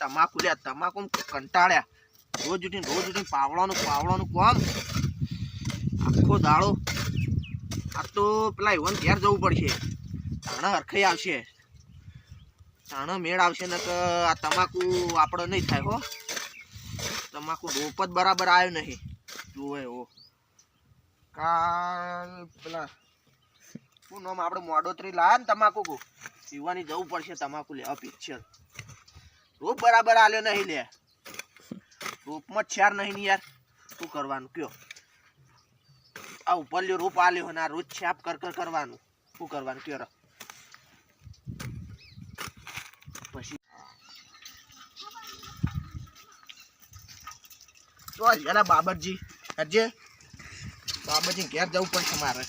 તમાકુ લે, તમાકુ કંટાળ્યા. રોજ ઉઠીને રોજ ઉઠીને પાવડાનું પાવડાનું કોમ. આખો દાડો, આ તો પેલા એવન ઘેર જવું પડશે. તાણે હરખાઈ આવશે. તાણે મેળ આવશે ને કે આ તમાકુ આપણે નહીં થાય, હો. તમાકુ રોપ જ બરાબર આવ્યો નહીં. જુએ હો. કાલ પેલા, શું નામ આપણે મોડોતરી લાયા ને તમાકુ પીવાની જવું પડશે તમાકુ લેવા પિક્ચર. રોપ બરાબર આલ્યો નહીં લે. રોપમાં છે નહીં યાર. શું કરવાનું? કયો? આ ઉપર લ્યો રોપ આલ્યો ને આ રોજ છાપ કર કર કરવાનું. શું કરવાનું? કયો પછી તો એલા બાબરજી હજે બાબરજી ઘેર જવું પડશે મારે.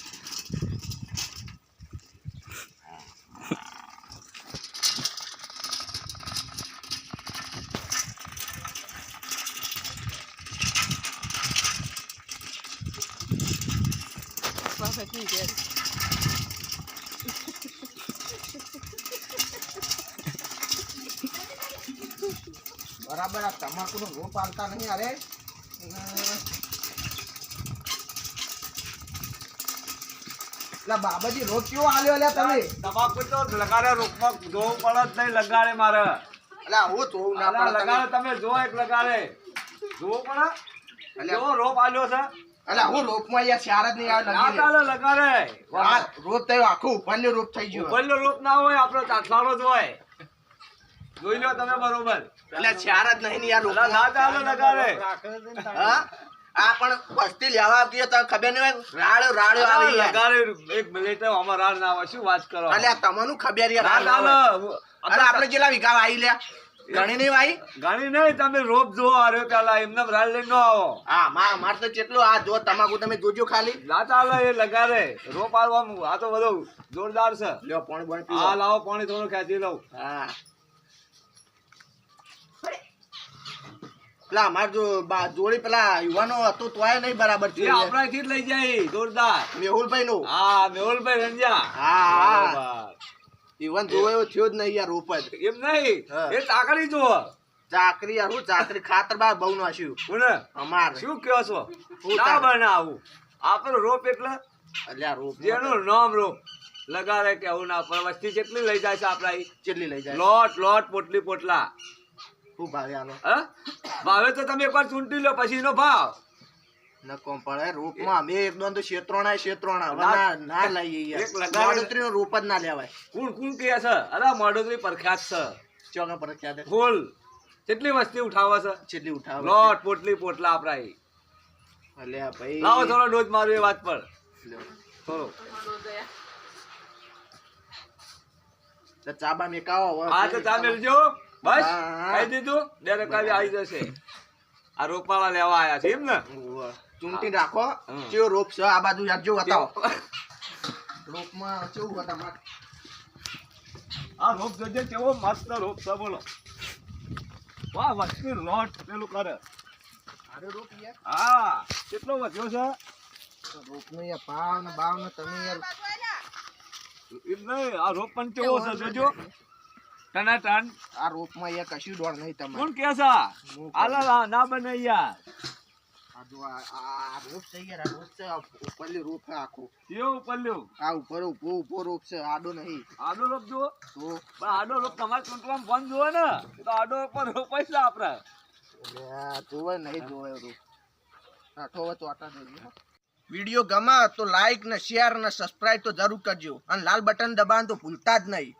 બરાબર આ તમાકુ નો રોપ આવતા નહીં અરે. એટલે બાબાજી રોપ કેવો આલ્યો અલ્યા તમે? તમાકુ તો લગાડે રોપમાં જોવું પડે જ નહીં લગાડે મારે. એટલે હું ના પડે લગાડે તમે જો એક લગાડે. જોવું પડે? અલ્યા. એવો રોપ આલ્યો છે? એટલે હું રોપમાં યાર ચાર જ નહીં આવે ના લગી ચાલે લગાડે. આ રોપ થયો આખો ઉપરનો રોપ થઈ ગયો. ઉપરનો રોપ ના હોય આપણો ચાટલાનો જ હોય. જોઈ લો તમે બરોબર. એટલે ચાર જ નહીં યાર અલા, ના રોપમાં. લગાડે. હા? આ પણ વસ્તી લેવા આવતી તો ખબર નહીં આવે લગાડે. એક મિનિટ અમાર રાડ ના હોય શું વાત કરો? આ તમને ખબર યાર રાડ આપણે જેટલા વિકાવ આવી લ્યા? ગણી નહીં ભાઈ? ગણી નહીં તમે રોપ જો આર્યો પેલા એમને રાલ લઈને નો આવો. હા માં માર તો કેટલો આ જો તમાકુ તમે જોજો ખાલી. ના ચાલે એ લગાડે રોપ આલવાનું આ તો બધું જોરદાર છે. લ્યો પાણી પાણી પીવો. લાવો પાણી થોડું ખેંચી લઉં. હા. પેલા અમાર જો જોડી પેલા યુવાનો હતો તોય નહીં બરાબર છે. આપણાથી જ લઈ જાય જોરદાર. મેહુલભાઈ નું હા મેહુલભાઈ રંજા હા બરોબર. જોવો એવો થયો જ નહીં યાર રોપ જ. એમ નહીં. એ ચાકરી જુઓ ચાકરી યાર હું ચાકરી ખાતર બાર બહુ નાશ્યું હું ને અમાર. શું કહો છો? ના બને આવું? આપણો રોપ એટલે? અલ્યા રોપ જેનું નામ રોપ. લગાડે કે આવું ના પણ વસ્તી કેટલી લઈ જાય છે આપણા જેટલી કેટલી લઈ જાય. લોટ લોટ પોટલી પોટલા. શું ભાવે આનો હા? ભાવે તો તમે એકવાર ચૂંટી લો પછી એનો ભાવ. નકોમ પડે રોપમાં અમે એકદમ તો શેત્રોણા શેત્રોણા. ના- ના ના લઈએ એક લગાડે- મોડોતરીનો રોપ જ ના લેવાય. કોણ કોણ કહે છે? અરે મોડોદરી પ્રખ્યાત છે. ચોકા પર ફૂલ કેટલી વસ્તી ઉઠાવે છે. કેટલી ઉઠાવે લોટ પોટલી પોટલા આપણા ઈ. ભાઈ. લાવો થોડો ડોઝ મારો એ વાત પર. થોડો ચાબા મેકાવો. આ તો તમે લેજો. બસ. કહી દીધું. આવી આવી જશે. આ રોપાળા લેવા આયા છે એમ ને. ચૂંટી રાખો. કેવો રોપ છે? આ બાજુ યાર જો બતાવો રોપમાં કેવું હતા માર? આ રોપ જોજે કેવો મસ્ત રોપ છે બોલો. વાહ વસ્તી લોટ પેલું કરે? અરે રોપ યાર હા કેટલો વધ્યો છે? તો રોપનો યાર ભાવ ને ભાવ ને તમે યાર એમ નહીં આ રોપ પણ કેવો છે જોજો. ટના ટન આ રોપમાં યાર કશું દોડ નહીં તમે કોણ કે છે? આલા ના બને યાર. આ જો રોપ છે યાર આ રોપ છે ઉપરલી રોપ છે આખો. આ ઉપર ઊભો ઊભો રોપ છે આડો નહીં. આડો રોપ તો? આડો રોપ તમારે કંટ્રોલ ફોન જુઓ ને. તો આડો ઉપર રોપાય છે આપણે. જોવે નહીં જોવે રોપ. આઠો હવે ચોટા થઈ વીડિયો ગમે તો લાઈક ને શેર ને સબસ્ક્રાઇબ તો જરૂર કરજો. અને લાલ બટન દબાણ તો ભૂલતા જ નહીં.